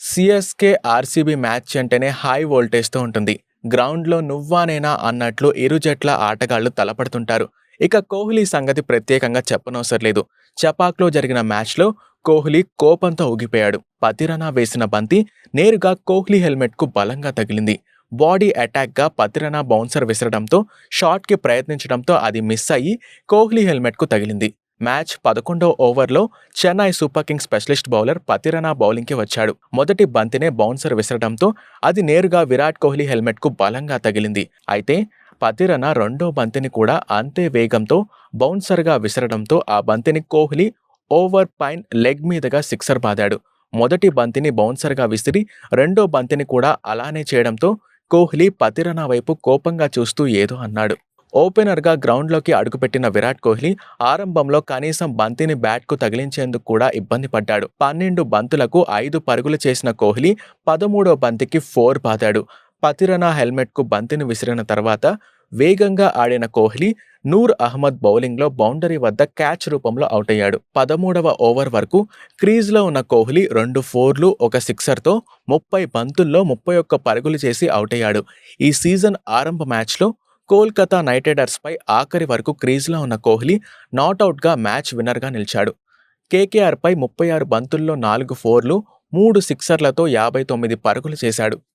CSK RCB match అంటేనే high వోల్టేజ్తో ఉంటుంది. గ్రౌండ్లో నువ్వానేనా అన్నట్లు ఇరు జట్ల ఆటగాళ్ళు తలపడుతుంటారు. ఇక కోహ్లీ సంగతి ప్రత్యేకంగా చెప్పనవసరం లేదు. చపాక్లో జరిగిన మ్యాచ్లో కోహ్లీ కోపంతో ఊగిపోయాడు. పతిరనా వేసిన బంతి నేరుగా కోహ్లీ హెల్మెట్కు బలంగా తగిలింది. బాడీ అటాక్గా పతిరనా బౌన్సర్ విసరడంతో షాట్కి ప్రయత్నించడంతో అది మిస్ అయ్యి కోహ్లీ హెల్మెట్కు తగిలింది. మ్యాచ్ పదకొండో ఓవర్లో Chennai Super Kings specialist bowler Pathirana బౌలింగ్కి వచ్చాడు. మొదటి బంతినే బౌన్సర్ విసరడంతో అది నేరుగా విరాట్ కోహ్లీ హెల్మెట్కు బలంగా తగిలింది. అయితే పతిరన రెండో బంతిని కూడా అంతే వేగంతో బౌన్సర్గా విసరడంతో ఆ బంతిని కోహ్లీ ఓవర్ పైన్ లెగ్ మీదుగా సిక్సర్ బాదాడు. మొదటి బంతిని బౌన్సర్గా విసిరి రెండో బంతిని కూడా అలానే చేయడంతో కోహ్లీ పతిరన వైపు కోపంగా చూస్తూ ఏదో అన్నాడు. ఓపెనర్గా గ్రౌండ్లోకి అడుగుపెట్టిన విరాట్ కోహ్లీ ఆరంభంలో కనీసం బంతిని బ్యాట్కు తగిలించేందుకు కూడా ఇబ్బంది పడ్డాడు. పన్నెండు బంతులకు ఐదు పరుగులు చేసిన కోహ్లీ పదమూడో బంతికి ఫోర్ బాదాడు. పతిరనా హెల్మెట్కు బంతిని విసిరిన తర్వాత వేగంగా ఆడిన కోహ్లీ నూర్ అహ్మద్ బౌలింగ్లో బౌండరీ వద్ద క్యాచ్ రూపంలో అవుట్ అయ్యాడు పదమూడవ ఓవర్ వరకు క్రీజ్లో ఉన్న కోహ్లీ రెండు ఫోర్లు ఒక సిక్సర్తో ముప్పై బంతుల్లో ముప్పై ఒక్క పరుగులు చేసి అవుట్ అయ్యాడు ఈ సీజన్ ఆరంభ మ్యాచ్లో కోల్కతా నైట్ రైడర్స్పై ఆఖరి వరకు క్రీజ్లో ఉన్న కోహ్లీ నాట్అవుట్గా మ్యాచ్ విన్నర్గా నిలిచాడు. కేకేఆర్పై ముప్పై ఆరు బంతుల్లో నాలుగు ఫోర్లు మూడు సిక్సర్లతో యాభై తొమ్మిది పరుగులు చేశాడు.